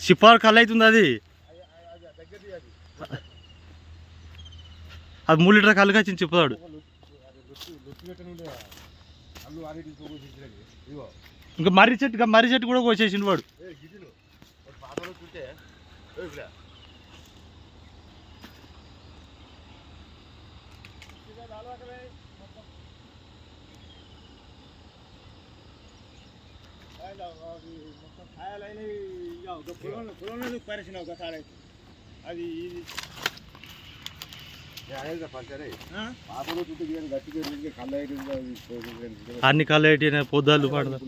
సిఫార్ కళ్ళు అవుతుంది అది. అది మూడు లీటర్ కళ్ళు వచ్చింది చెప్పుతాడు ఇంకా మర్రి చెట్టు మర్రి చెట్టు కూడా కోసేసిండు వాడు. చూస్తే ఇక్కడ. దిగాను గట్టి పెరిగి కళ్ళ అన్ని కళ్ళు అయితే పొద్దాలు పడదా.